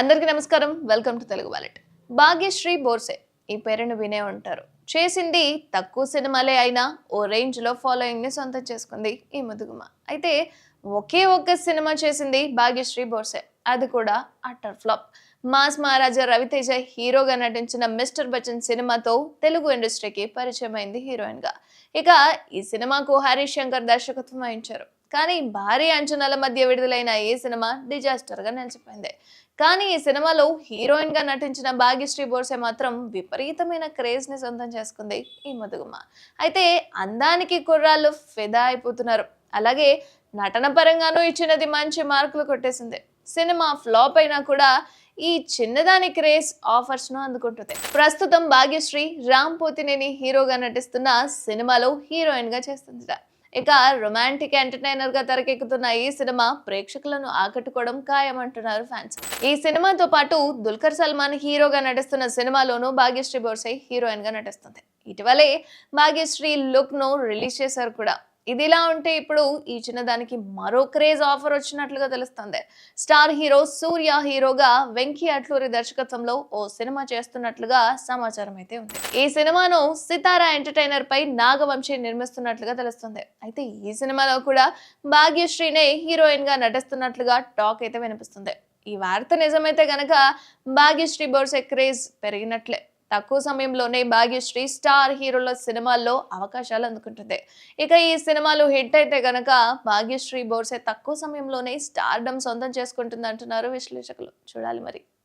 అందరికీ నమస్కారం. Welcome to Telugu wallet. Bhagyashri Borse ఈ పేరును వినే ఉంటారు. చేసింది తక్కువ సినిమాలే అయినా ఓ రేంజ్లో ఫాలోయింగ్ని సొంతం చేసుకుంది ఈ ముదుగుమ. అయితే ఒకే ఒక్క సినిమా చేసింది భాగ్యశ్రీ బోర్సే. అది కూడా utter flop. Mass Maharaja Raviteja హీరోగా నటించిన మిస్టర్ బచ్చన్ సినిమాతో తెలుగు ఇండస్ట్రీకి పరిచయం అయింది ఇక ఈ సినిమాకు హరీష్ శంకర్ దర్శకత్వం వహించారు. కానీ భారీ అంచనాల మధ్య విడుదలైన ఈ సినిమా డిజాస్టర్గా నిలిచిపోయింది. కానీ ఈ సినిమాలో హీరోయిన్గా నటించిన భాగ్యశ్రీ బోర్సే మాత్రం విపరీతమైన క్రేజ్ని సొంతం చేసుకుంది ఈ ముదుగుమ. అయితే అందానికి కుర్రాళ్ళు ఫిదా అయిపోతున్నారు. అలాగే నటన పరంగానూ ఇచ్చినది మంచి మార్కులు కొట్టేసింది. సినిమా ఫ్లాప్ అయినా కూడా ఈ చిన్నదాని క్రేజ్ ఆఫర్స్ను అందుకుంటుంది. ప్రస్తుతం భాగ్యశ్రీ రామ్ పోతినేని హీరోగా నటిస్తున్న సినిమాలో హీరోయిన్గా చేస్తుందిట. ఇక రొమాంటిక్ ఎంటర్టైనర్గా తెరకెక్కుతున్న ఈ సినిమా ప్రేక్షకులను ఆకట్టుకోవడం ఖాయమంటున్నారు ఫ్యాన్స్. ఈ సినిమాతో పాటు దుల్కర్ సల్మాన్ హీరోగా నటిస్తున్న సినిమాలోనూ భాగ్యశ్రీ బోర్సై హీరోయిన్గా నటిస్తుంది. ఇటీవలే భాగ్యశ్రీ లుక్ను రిలీజ్ చేశారు కూడా. ఇదిలా ఉంటే ఇప్పుడు ఈ చిన్నదానికి మరో క్రేజ్ ఆఫర్ వచ్చినట్లుగా తెలుస్తుంది. స్టార్ హీరో సూర్య హీరోగా వెంకీ అట్లూరి దర్శకత్వంలో ఓ సినిమా చేస్తున్నట్లుగా సమాచారం అయితే ఉంది. ఈ సినిమాను సితారా ఎంటర్టైనర్ పై నాగవంశీ నిర్మిస్తున్నట్లుగా తెలుస్తుంది. అయితే ఈ సినిమాలో కూడా భాగ్యశ్రీనే హీరోయిన్గా నటిస్తున్నట్లుగా టాక్ అయితే వినిపిస్తుంది. ఈ వార్త నిజమైతే గనక భాగ్యశ్రీ బోర్సే క్రేజ్ పెరిగినట్లే. తక్కువ సమయంలోనే భాగ్యశ్రీ స్టార్ హీరోల సినిమాల్లో అవకాశాలు అందుకుంటుంది. ఇక ఈ సినిమాలు హిట్ అయితే గనక భాగ్యశ్రీ బోర్సే తక్కువ సమయంలోనే స్టార్డమ్ సొంతం చేసుకుంటుంది అంటున్నారు విశ్లేషకులు. చూడాలి మరి.